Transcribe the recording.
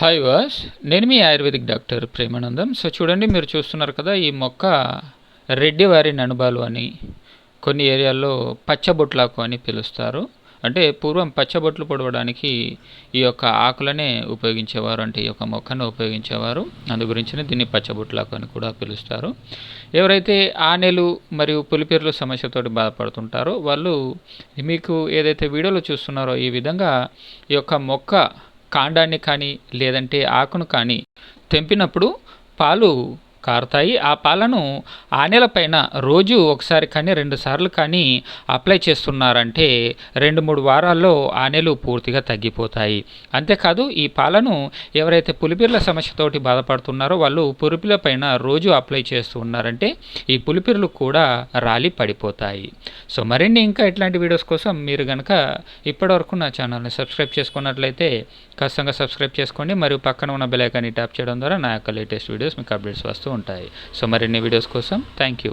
Hi వాస్ నేను మీ ఆయుర్వేదిక్ డాక్టర్ ప్రేమానందం. సో చూడండి మీరు చూస్తున్నారు కదా ఈ మొక్క రెడ్డి వారి ననుబాలు అని కొన్ని ఏరియాల్లో పచ్చబొట్లాకు అని పిలుస్తారు. అంటే పూర్వం పచ్చబొట్లు పొడవడానికి ఈ యొక్క ఆకులనే ఉపయోగించేవారు అంటే ఈ యొక్క మొక్కను ఉపయోగించేవారు. అందు గురించిన దీన్ని పచ్చబొట్లాకు అని కూడా పిలుస్తారు. ఎవరైతే ఆనెలు మరియు పులిపిర్లు సమస్యతోటి బాధపడుతుంటారో వాళ్ళు మీకు ఏదైతే వీడియోలో చూస్తున్నారో ఈ విధంగా ఈ యొక్క మొక్క కాండాన్ని కానీ లేదంటే ఆకును కానీ తెంపినప్పుడు పాలు కారుతాయి. ఆ పాలను ఆనెల పైన రోజు ఒకసారి కానీ రెండు సార్లు కానీ అప్లై చేస్తున్నారంటే రెండు మూడు వారాల్లో ఆనెలు పూర్తిగా తగ్గిపోతాయి. అంతేకాదు ఈ పాలను ఎవరైతే పులిపిర్ల సమస్యతోటి బాధపడుతున్నారో వాళ్ళు పులిపిల పైన రోజు అప్లై చేస్తూ ఉన్నారంటే ఈ పులిపిర్లు కూడా రాలి పడిపోతాయి. సో మరిన్ని ఇంకా ఇట్లాంటి వీడియోస్ కోసం మీరు కనుక ఇప్పటివరకు నా ఛానల్ని సబ్స్క్రైబ్ చేసుకున్నట్లయితే ఖచ్చితంగా సబ్స్క్రైబ్ చేసుకోండి. మరియు పక్కన ఉన్న బెల్ ఐకాన్ని ట్యాప్ చేయడం ద్వారా నా యొక్క లేటెస్ట్ వీడియోస్ మీకు అప్డేట్స్ వస్తూ ఉంటాయి. సో మరిన్ని వీడియోస్ కోసం థ్యాంక్ యూ